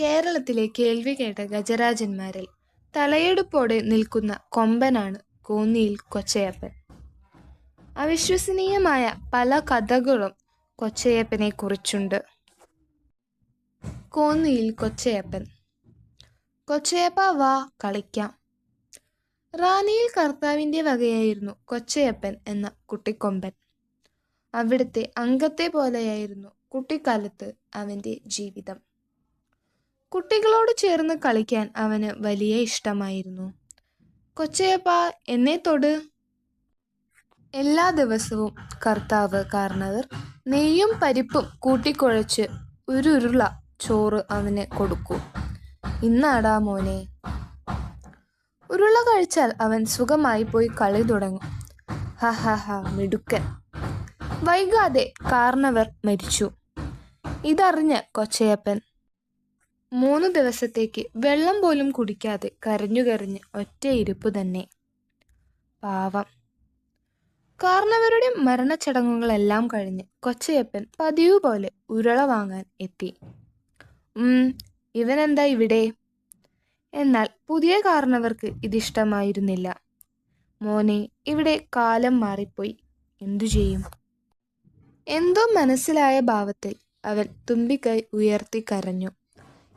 കേരളത്തിലെ കേൾവി കേട്ട ഗജരാജന്മാരിൽ തലയെടുപ്പോടെ നിൽക്കുന്ന കൊമ്പനാണ് കോന്നിയിൽ കൊച്ചയപ്പൻ. അവിശ്വസനീയമായ പല കഥകളും കൊച്ചയപ്പനെ കുറിച്ചുണ്ട്. കോന്നിയിൽ കൊച്ചയപ്പൻ. കൊച്ചയപ്പ വാ കളിക്കാം. റാന്നിയിൽ കർത്താവിന്റെ വകയായിരുന്നു കൊച്ചയപ്പൻ എന്ന കുട്ടിക്കൊമ്പൻ. അവിടുത്തെ അംഗത്തെ പോലെയായിരുന്നു കുട്ടിക്കാലത്ത് അവന്റെ ജീവിതം. കുട്ടികളോട് ചേർന്ന് കളിക്കാൻ അവന് വലിയ ഇഷ്ടമായിരുന്നു. കൊച്ചയപ്പ എന്നെ തൊട്. എല്ലാ ദിവസവും കർത്താവ് കാരണവർ നെയ്യും പരിപ്പും കൂട്ടിക്കുഴച്ച് ഒരുരുള ചോറ് അവന് കൊടുക്കൂ ഇന്നാടാ മോനെ ഉരുള കഴിച്ചാൽ അവൻ സുഖമായി പോയി കളി തുടങ്ങും. ഹഹഹ മിടുക്കൻ. വൈകാതെ കാരണവർ മരിച്ചു. ഇതറിഞ്ഞ് കൊച്ചയപ്പൻ മൂന്നു ദിവസത്തേക്ക് വെള്ളം പോലും കുടിക്കാതെ കരഞ്ഞു കരഞ്ഞ് ഒറ്റയിരിപ്പു തന്നെ. പാവം. കാർണവരുടെ മരണച്ചടങ്ങുകളെല്ലാം കഴിഞ്ഞ് കൊച്ചയപ്പൻ പതിവ് പോലെ ഉരുള വാങ്ങാൻ എത്തി. ഇവനെന്താ ഇവിടെ. എന്നാൽ പുതിയ കാരണവർക്ക് ഇതിഷ്ടമായിരുന്നില്ല. മോനെ ഇവിടെ കാലം മാറിപ്പോയി. എന്തു ചെയ്യും. എന്തോ മനസ്സിലായ ഭാവത്തിൽ അവൻ തുമ്പിക്കൈ ഉയർത്തി കരഞ്ഞു.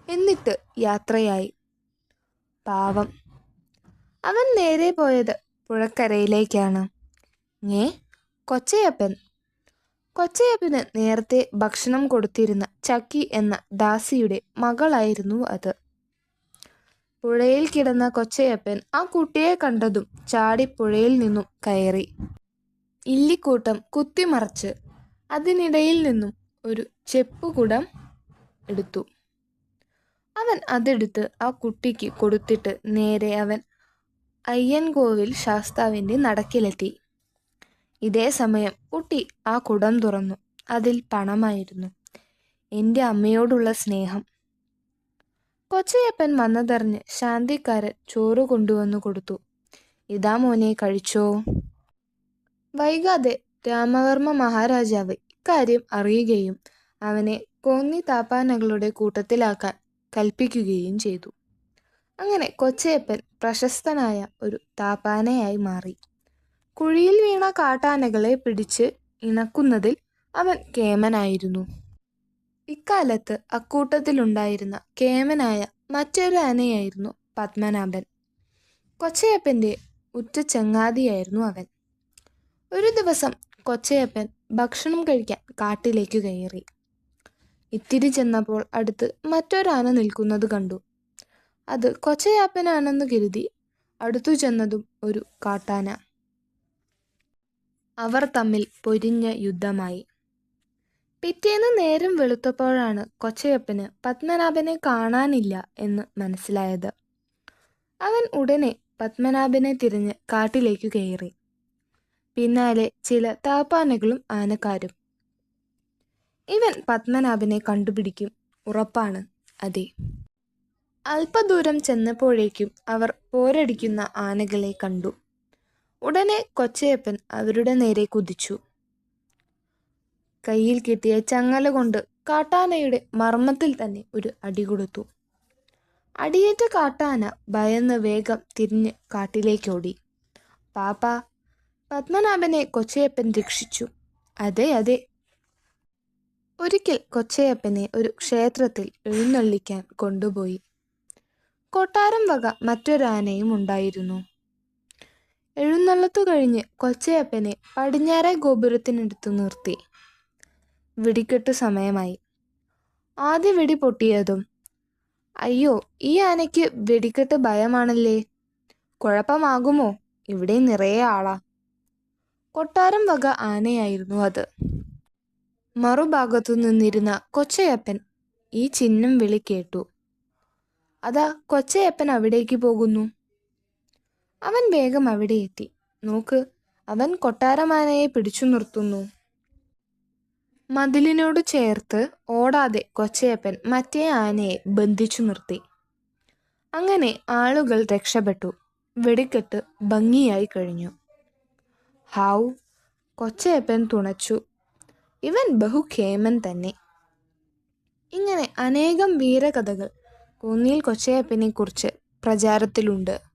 എന്നിട്ട് യാത്രയായി. പാവം. അവൻ നേരെ പോയത് പുഴക്കരയിലേക്കാണ്. ഞേ കൊച്ചയപ്പൻ. കൊച്ചയപ്പന് നേരത്തെ ഭക്ഷണം കൊടുത്തിരുന്ന ചക്കി എന്ന ദാസിയുടെ മകളായിരുന്നു അത്. പുഴയിൽ കിടന്ന കൊച്ചയപ്പൻ ആ കുട്ടിയെ കണ്ടതും ചാടി പുഴയിൽ നിന്നും കയറി. ഇല്ലിക്കൂട്ടം കുത്തിമറച്ച് അതിനിടയിൽ നിന്നും ഒരു ചെപ്പുകുടം എടുത്തു. അവൻ അതെടുത്ത് ആ കുട്ടിക്ക് കൊടുത്തിട്ട് നേരെ അവൻ അയ്യൻകോവിൽ ശാസ്താവിന്റെ നടക്കിലെത്തി. ഇതേ സമയം കുട്ടി ആ കുടം തുറന്നു. അതിൽ പണമായിരുന്നു. എന്റെ അമ്മയോടുള്ള സ്നേഹം. കൊച്ചയപ്പൻ വന്നതറിഞ്ഞ് ശാന്തിക്കാരൻ ചോറ് കൊണ്ടുവന്നു കൊടുത്തു. ഇതാ മോനെ കഴിച്ചോ. വൈകാതെ രാമവർമ്മ മഹാരാജാവ് ഇക്കാര്യം അറിയുകയും അവനെ കോന്നി താപ്പാനകളുടെ കൂട്ടത്തിലാക്കാൻ കൽപ്പിക്കുകയും ചെയ്തു. അങ്ങനെ കൊച്ചയപ്പൻ പ്രശസ്തനായ ഒരു താപാനയായി മാറി. കുഴിയിൽ വീണ കാട്ടാനകളെ പിടിച്ച് ഇണക്കുന്നതിൽ അവൻ കേമനായിരുന്നു. ഇക്കാലത്ത് അക്കൂട്ടത്തിലുണ്ടായിരുന്ന കേമനായ മറ്റൊരു ആനയായിരുന്നു പത്മനാഭൻ. കൊച്ചയപ്പന്റെ ഉറ്റ ചങ്ങാതിയായിരുന്നു അവൻ. ഒരു ദിവസം കൊച്ചയപ്പൻ ഭക്ഷണം കഴിക്കാൻ കാട്ടിലേക്ക് കയറി. ഇത്തിരി ചെന്നപ്പോൾ അടുത്ത് മറ്റൊരാന നിൽക്കുന്നത് കണ്ടു. അത് കൊച്ചയാപ്പനാണെന്ന് കരുതി അടുത്തു ചെന്നതും ഒരു കാട്ടാന. അവർ തമ്മിൽ പൊരിഞ്ഞ യുദ്ധമായി. പിറ്റേന്ന് നേരം വെളുത്തപ്പോഴാണ് കൊച്ചയപ്പന് പത്മനാഭനെ കാണാനില്ല എന്ന് മനസ്സിലായത്. അവൻ ഉടനെ പത്മനാഭനെ തിരിഞ്ഞ് കാട്ടിലേക്ക് കയറി. പിന്നാലെ ചില താപ്പാനകളും ആനക്കാരും. ഇവൻ പത്മനാഭനെ കണ്ടുപിടിക്കും ഉറപ്പാണ്. അതെ. അല്പദൂരം ചെന്നപ്പോഴേക്കും അവർ പോരടിക്കുന്ന ആനകളെ കണ്ടു. ഉടനെ കൊച്ചയപ്പൻ അവരുടെ നേരെ കുതിച്ചു. കയ്യിൽ കിട്ടിയ ചങ്ങല കൊണ്ട് കാട്ടാനയുടെ മർമ്മത്തിൽ തന്നെ ഒരു അടി കൊടുത്തു. അടിയേറ്റ കാട്ടാന ഭയന്ന് വേഗം തിരിഞ്ഞ് കാട്ടിലേക്കോടി. പാപ്പ പത്മനാഭനെ കൊച്ചയപ്പൻ രക്ഷിച്ചു. അതെ അതെ. ഒരിക്കൽ കൊച്ചയപ്പനെ ഒരു ക്ഷേത്രത്തിൽ എഴുന്നള്ളിക്കാൻ കൊണ്ടുപോയി. കൊട്ടാരം വക മറ്റൊരാനയും ഉണ്ടായിരുന്നു. എഴുന്നള്ളത്തു കഴിഞ്ഞ് കൊച്ചയപ്പനെ പടിഞ്ഞാറെ ഗോപുരത്തിനടുത്ത് നിർത്തി. വെടിക്കെട്ടു സമയമായി. ആദ്യ വെടി പൊട്ടിയതും അയ്യോ ഈ ആനയ്ക്ക് വെടിക്കെട്ട് ഭയമാണല്ലേ. കുഴപ്പമാകുമോ ഇവിടെ നിറയെ ആളാ. കൊട്ടാരം വക ആനയായിരുന്നു അത്. മറുഭാഗത്തു നിന്നിരുന്ന കൊച്ചയപ്പൻ ഈ ചിഹ്നം വിളി കേട്ടു. അതാ കൊച്ചയപ്പൻ അവിടേക്ക് പോകുന്നു. അവൻ വേഗം അവിടെ എത്തി നോക്ക് അവൻ കൊട്ടാരമാനയെ പിടിച്ചു നിർത്തുന്നു. മതിലിനോട് ചേർത്ത് ഓടാതെ കൊച്ചയപ്പൻ മറ്റേ ആനയെ ബന്ധിച്ചു നിർത്തി. അങ്ങനെ ആളുകൾ രക്ഷപ്പെട്ടു. വെടിക്കെട്ട് ഭംഗിയായി കഴിഞ്ഞു. ഹാവു കൊച്ചയപ്പൻ തുണച്ചു. ഇവൻ ബഹുക്ഷേമൻ തന്നെ. ഇങ്ങനെ അനേകം വീരകഥകൾ കോന്നിയിൽ കൊച്ചയപ്പനെക്കുറിച്ച് പ്രചാരത്തിലുണ്ട്